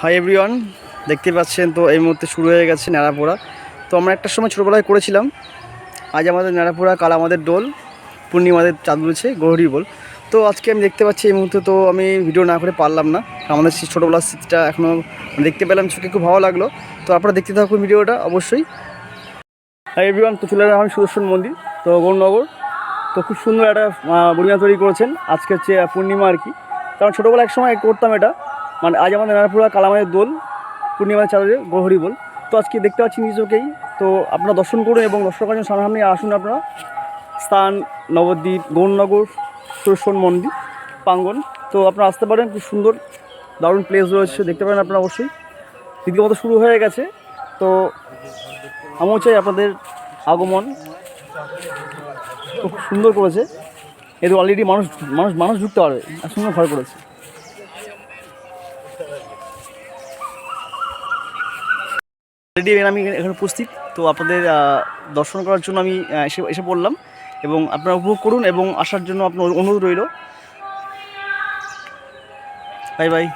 Hi everyone দেখতে পাচ্ছেন তো এই মুহূর্তে শুরু হয়ে গেছে ন্যাড়াপোড়া তো আমরা একটা সময় ছোটোবেলায় করেছিলাম। আজ আমাদের ন্যাড়াপোড়া কাল আমাদের দোল, পূর্ণিমাদের চাঁদ রয়েছে গৌরী বল। তো আজকে আমি দেখতে পাচ্ছি এই মুহূর্তে তো আমি ভিডিও না করে পারলাম না। আমাদের সেই ছোটোবেলার স্মৃতিটা এখনও দেখতে পেলাম, চোখে খুব ভালো লাগল। তো আপনারা দেখতে থাকুন ভিডিওটা অবশ্যই। হাই এভরিওয়ান তো চলে আমি সুদর্শন মন্দির, তো গৌরনগর। তো খুব সুন্দর একটা বুড়িমা তৈরি করেছেন। আজকে হচ্ছে পূর্ণিমা আর কি। কারণ ছোটোবেলা এক সময় করতাম এটা। মানে আজ আমাদের নানাপুরা কালামায়ের দোল, পূর্ণিমার চাঁদে গহরি বল। তো আজকে দেখতে পাচ্ছি নিজেকেই। তো আপনারা দর্শন করুন এবং দর্শকের জন্য সামনাসামনি আসুন আপনারা। স্থান, নবদ্বীপ, গৌরনগর সুদর্শন মন্দির প্রাঙ্গন তো আপনারা আসতে পারেন, খুব সুন্দর, দারুণ প্লেস রয়েছে, দেখতে পারেন আপনারা অবশ্যই। রীতিমতো শুরু হয়ে গেছে। তো আমিও চাই আপনাদের আগমন খুব সুন্দর করেছে। এতে অলরেডি মানুষ মানুষ মানুষ ঢুকতে পারবে। সুন্দর ঘর করেছে। অলরেডি আমি এখানে উপস্থিত। তো আপনাদের দর্শন করার জন্য আমি এসে এসে পড়লাম এবং আপনারা উপভোগ করুন এবং আসার জন্য আপনার অনুরোধ রইল। Bye bye.